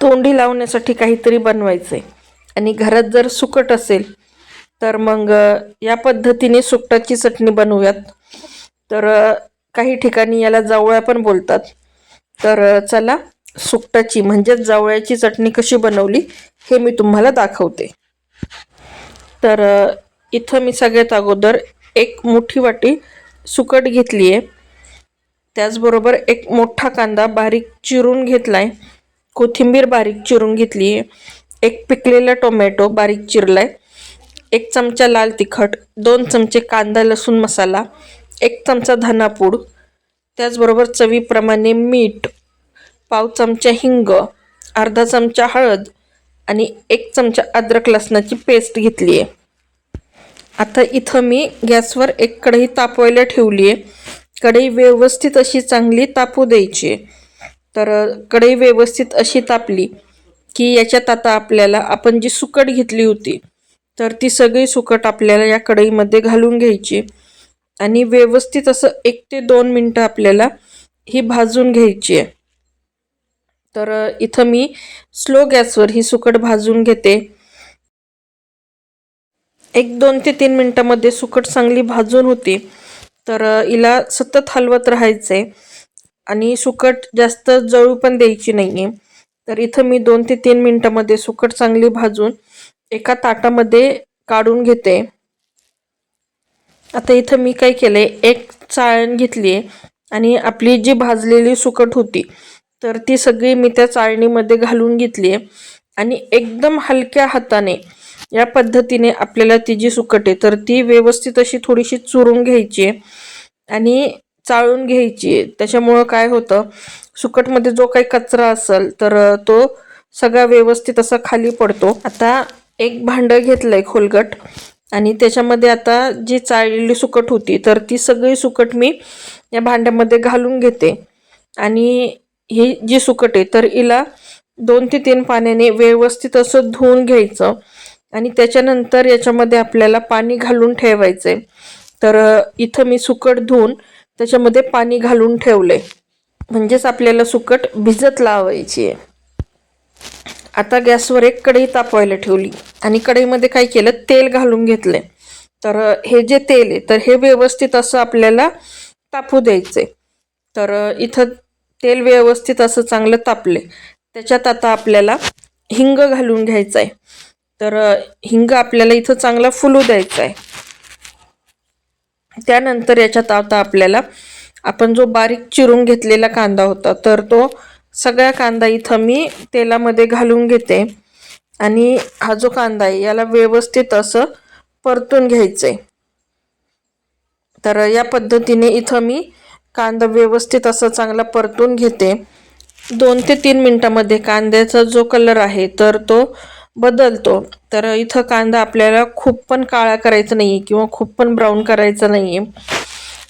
तोंडी लावण्यासाठी काहीतरी बनवायचं आहे आणि घरात जर सुकट असेल तर मग या पद्धतीने सुकटाची चटणी बनवूयात. तर काही ठिकाणी याला जावळ्या पण बोलतात. तर चला सुकटाची म्हणजेच जावळ्याची चटणी कशी बनवली हे मी तुम्हाला दाखवते. तर इथं मी सगळ्यात अगोदर एक मोठी वाटी सुकट घेतली आहे त्याचबरोबर एक मोठा कांदा बारीक चिरून घेतला आहे कोथिंबीर बारीक चिरून घेतली. आहे एक पिकलेला टोमॅटो बारीक चिरलाय. एक चमचा लाल तिखट दोन चमचे कांदा लसूण मसाला एक चमचा धनापूड त्याचबरोबर चवीप्रमाणे मीठ पाव चमचा हिंग अर्धा चमचा हळद आणि एक चमचा अद्रक लसणाची पेस्ट घेतली आहे. आता इथं मी गॅसवर एक कढई तापवायला ठेवली आहे. कढई व्यवस्थित अशी चांगली तापू द्यायची आहे. तर कढई व्यवस्थित अशी तापली की याच्यात आता आपल्याला आपण जी सुकट घेतली होती तर ती सगळी सुकट आपल्याला या कढईमध्ये घालून घ्यायची. आणि व्यवस्थित असं एक ते दोन मिनटं आपल्याला ही भाजून घ्यायची आहे. तर इथं मी स्लो गॅसवर ही सुकट भाजून घेते. एक दोन ते तीन मिनटामध्ये सुकट चांगली भाजून होती. तर हिला सतत हलवत राहायचं आहे आणि सुकट जास्त जळू पण द्यायची नाहीये. तर इथं मी दोन ते तीन मिनटामध्ये सुकट चांगली भाजून एका ताटामध्ये काढून घेते. आता इथं मी काय केलंय एक चाळण घेतली आहे आणि आपली जी भाजलेली सुकट होती तर ती सगळी मी त्या चाळणीमध्ये घालून घेतली आहे आणि एकदम हलक्या हाताने या पद्धतीने आपल्याला ती जी सुकट आहे तर ती व्यवस्थित अशी थोडीशी चुरून घ्यायची आहे आणि चाळून घ्यायची. आहे त्याच्यामुळं काय होतं सुकटमध्ये जो काही कचरा असेल तर तो सगळा व्यवस्थित असा खाली पडतो. आता एक भांडं घेतलंय खोलगट आणि त्याच्यामध्ये आता जी चाळलेली सुकट होती तर ती सगळी सुकट मी या भांड्यामध्ये घालून घेते. आणि ही जी सुकट आहे तर हिला दोन ते तीन पाण्याने व्यवस्थित असं धुवून घ्यायचं आणि त्याच्यानंतर याच्यामध्ये आपल्याला पाणी घालून ठेवायचं आहे तर इथं मी सुकट धुवून त्याच्यामध्ये पाणी घालून ठेवलंय म्हणजेच आपल्याला सुकट भिजत लावायची आहे. आता गॅसवर एक कढई तापवायला ठेवली. आणि कढईमध्ये काय केलं? तेल घालून घेतलंय तर हे जे तेल आहे तर हे व्यवस्थित असं आपल्याला तापू द्यायचंय. तर इथं तेल व्यवस्थित असं चांगलं तापले. त्याच्यात आता आपल्याला हिंग घालून घ्यायचं आहे तर हिंग आपल्याला इथं चांगला फुलू द्यायचा आहे त्यानंतर याच्यात आता आपल्याला आपण जो बारीक चिरून घेतलेला कांदा होता तर तो सगळा कांदा इथं मी तेलामध्ये घालून घेते. आणि हा जो कांदा आहे याला व्यवस्थित असं परतून घ्यायचं आहे तर या पद्धतीने इथं मी कांदा व्यवस्थित असं चांगला परतून घेते. दोन ते तीन मिनटामध्ये कांद्याचा जो कलर आहे तर तो बदलतो. तर इथं कांदा आपल्याला खूप पण काळा करायचा नाही आहे किंवा खूप पण ब्राऊन करायचा नाही आहे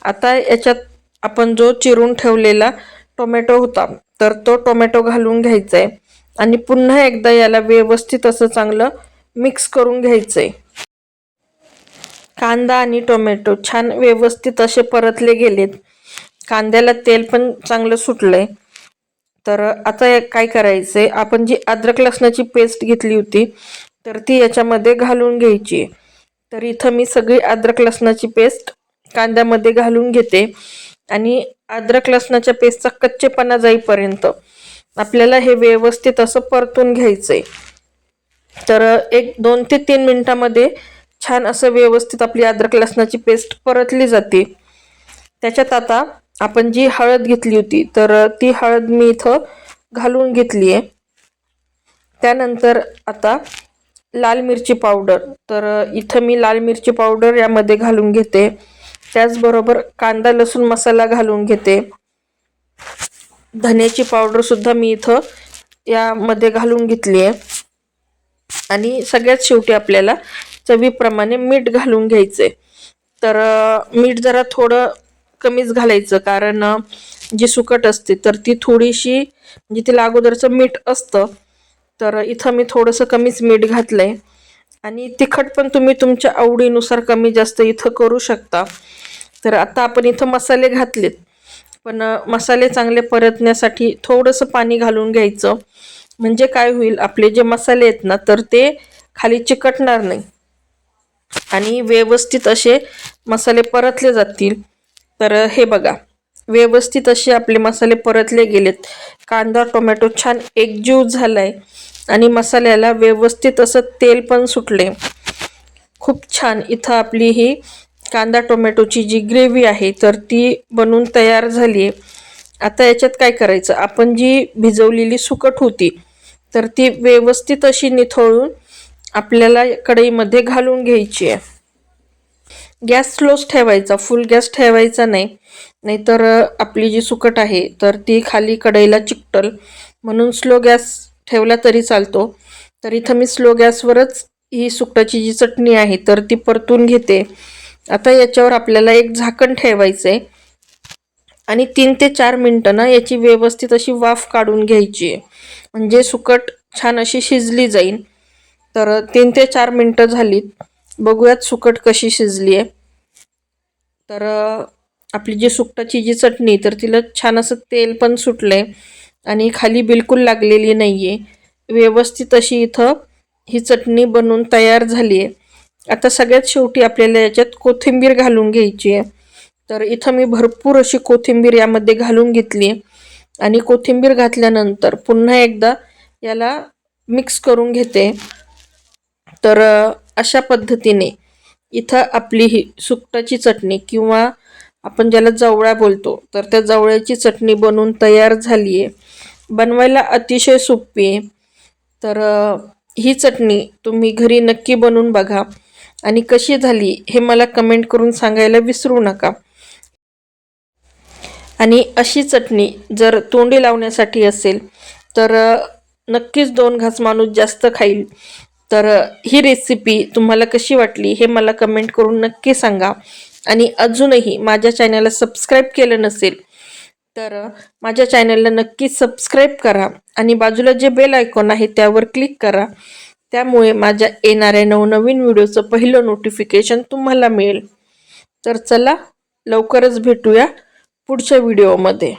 आता याच्यात आपण जो चिरून ठेवलेला टोमॅटो होता तर तो टोमॅटो घालून घ्यायचा आहे आणि पुन्हा एकदा याला व्यवस्थित असं चांगलं मिक्स करून घ्यायचं आहे कांदा आणि टोमॅटो छान व्यवस्थित असे परतले गेलेत. कांद्याला तेल पण चांगलं सुटलं आहे तर आता हे काय करायचंय आपण जी अद्रक लसणाची पेस्ट घेतली होती तर ती याच्यामध्ये घालून घ्यायची. तर इथं मी सगळी अद्रक लसणाची पेस्ट कांद्यामध्ये घालून घेते. आणि अद्रक लसणाच्या पेस्टचा कच्चेपणा जाईपर्यंत आपल्याला हे व्यवस्थित असं परतून घ्यायचंय. तर एक दोन ते तीन मिनिटामध्ये छान असं व्यवस्थित आपली अद्रक लसणाची पेस्ट परतली जाते. त्याच्यात आता आपण जी हळद घेतली होती तर ती हळद मी इथं घालून घेतली आहे. त्यानंतर आता लाल मिरची पावडर. तर इथं मी लाल मिरची पावडर यामध्ये घालून घेते. त्याचबरोबर कांदा लसूण मसाला घालून घेते. धन्याची पावडर सुद्धा मी इथं यामध्ये घालून घेतली आहे. आणि सगळ्यात शेवटी आपल्याला चवीप्रमाणे मीठ घालून घ्यायचं आहे तर मीठ जरा थोडं कमीच घालायचं. कारण जी सुकट असते तर ती थोडीशी म्हणजे तिला अगोदरचं मीठ असतं. तर इथं मी थोडंसं कमीच मीठ घातलंय. आणि तिखट पण तुम्ही तुमच्या आवडीनुसार कमी जास्त इथं करू शकता. तर आता आपण इथं मसाले घातलेत. पण मसाले चांगले परतण्यासाठी थोडंसं पाणी घालून घ्यायचं. म्हणजे काय होईल आपले जे मसाले आहेत ना तर ते खाली चिकटणार नाही. आणि व्यवस्थित असे मसाले परतले जातील. तर हे बघा. व्यवस्थित असे आपले मसाले परतले गेलेत. कांदा टोमॅटो छान एकजीव झालाय आणि मसाल्याला व्यवस्थित असं तेल पण सुटले. खूप छान इथं आपली ही कांदा टोमॅटोची जी ग्रेव्ही आहे तर ती बनून तयार झाली आहे आता याच्यात काय करायचं? आपण जी भिजवलेली सुकट होती तर ती व्यवस्थित अशी निथळून आपल्याला कढईमध्ये घालून घ्यायची आहे गॅस स्लोच ठेवायचा फुल गॅस ठेवायचा नाही. नाहीतर आपली जी सुकट आहे तर ती खाली कढईला चिकटल. म्हणून स्लो गॅस ठेवला तरी चालतो. तर इथं मी स्लो गॅसवरच ही सुकटाची जी चटणी आहे तर ती परतून घेते. आता याच्यावर आपल्याला एक झाकण ठेवायचं आहे आणि तीन ते चार मिनटं ना याची व्यवस्थित अशी वाफ काढून घ्यायची आहे. म्हणजे सुकट छान अशी शिजली जाईल. तर तीन ते चार मिनटं झालीत. बघूयात सुकट कशी शिजली आहे. तर आपली जी सुकटाची जी चटणी तर तिला छान असं तेल पण सुटलं आहे आणि खाली बिलकुल लागलेली नाही आहे व्यवस्थित अशी इथं ही चटणी बनवून तयार झाली आहे. आता सगळ्यात शेवटी आपल्याला याच्यात कोथिंबीर घालून घ्यायची आहे. तर इथं मी भरपूर अशी कोथिंबीर यामध्ये घालून घेतली आणि कोथिंबीर घातल्यानंतर पुन्हा एकदा याला मिक्स करून घेते. तर अशा पद्धतीने इथं आपली ही सुकटाची चटणी किंवा आपण ज्याला जवळा बोलतो तर त्या जवळ्याची चटणी बनवून तयार झाली आहे बनवायला अतिशय सोपी आहे. तर ही चटणी तुम्ही घरी नक्की बनवून बघा. आणि कशी झाली हे मला कमेंट करून सांगायला विसरू नका. आणि अशी चटणी जर तोंडी लावण्यासाठी असेल तर नक्कीच दोन घास माणूस जास्त खाईल. तर ही रेसिपी तुम्हाला कशी वाटली हे मला कमेंट करून नक्की सांगा. आणि अजूनही माझ्या चॅनलला सबस्क्राईब केलं नसेल तर माझ्या चॅनलला नक्की सबस्क्राईब करा. आणि बाजूला जे बेल आयकॉन आहे त्यावर क्लिक करा. त्यामुळे माझ्या येणाऱ्या नवनवीन व्हिडिओचं पहिलं नोटिफिकेशन तुम्हाला मिळेल. तर चला लवकरच भेटूया पुढच्या व्हिडिओमध्ये